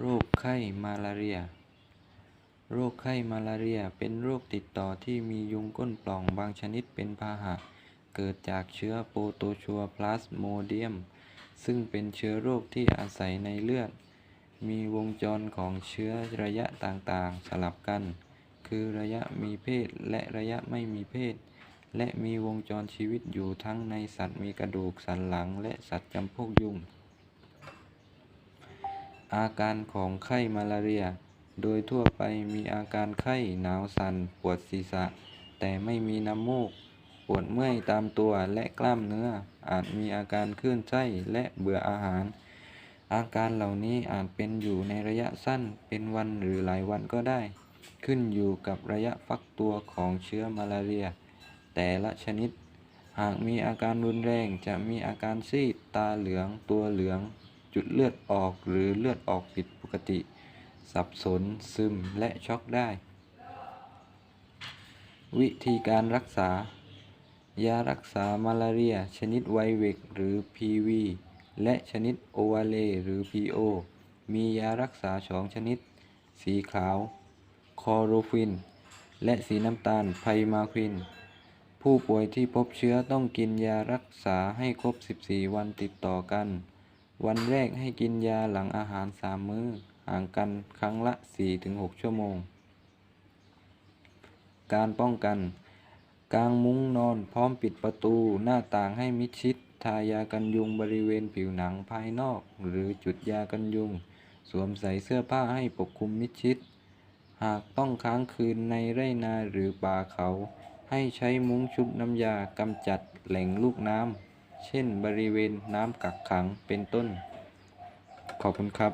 โรคไข้มาลาเรีย โรคไข้มาลาเรียเป็นโรคติดต่อที่มียุงก้นปล่องบางชนิดเป็นพาหะ เกิดจากเชื้อโปรโตชัวพลาสโมเดียม ซึ่งเป็นเชื้อโรคที่อาศัยในเลือด มีวงจรของเชื้อระยะต่างๆ สลับกัน คือระยะมีเพศและระยะไม่มีเพศ และมีวงจรชีวิตอยู่ทั้งในสัตว์มีกระดูกสันหลังและสัตว์จำพวกยุง อาการของไข้มาลาเรีย โดยทั่วไปมีอาการไข้หนาวสัน่นปวดศีรษะ แต่ไม่มีน้ำมูก ปวดเมื่อยตามตัวและกล้ามเนื้อ อาจมีอาการคลื่นไส้และเบื่ออาหาร อาการเหล่านี้อาจเป็นอยู่ในระยะสั้นเป็นวันหรือหลายวันก็ได้ ขึ้นอยู่กับระยะฟักตัวของเชื้อมาลาเรีย แต่ละชนิด หากมีอาการรุนแรงจะมีอาการซีดตาเหลืองตัวเหลือง จุดเลือดออกหรือเลือดออกผิดปกติ สับสน ซึมและช็อกได้ วิธีการรักษา ยารักษามาลาเรีย ชนิดไวเวกหรือ PV และชนิดโอวาเลหรือ PO มียารักษาสองชนิด สีขาว คอโรฟิน และสีน้ำตาลไพมาควิน ผู้ป่วยที่พบเชื้อต้องกินยารักษาให้ครบ 14 วันติดต่อกัน วันแรกให้กินยาหลังอาหาร3มื้อ ห่างกันครั้งละ 4-6 ชั่วโมง การป้องกันกางมุ้งนอนพร้อมปิดประตูหน้าต่างให้มิดชิด ทายากันยุงบริเวณผิวหนังภายนอก หรือจุดยากันยุง สวมใส่เสื้อผ้าให้ปกคลุมมิดชิด หากต้องค้างคืนในไร่นาหรือป่าเขา ให้ใช้มุ้งชุบน้ำยากำจัดแหล่งลูกน้ำ เช่นบริเวณน้ำกักขังเป็นต้น ขอบคุณครับ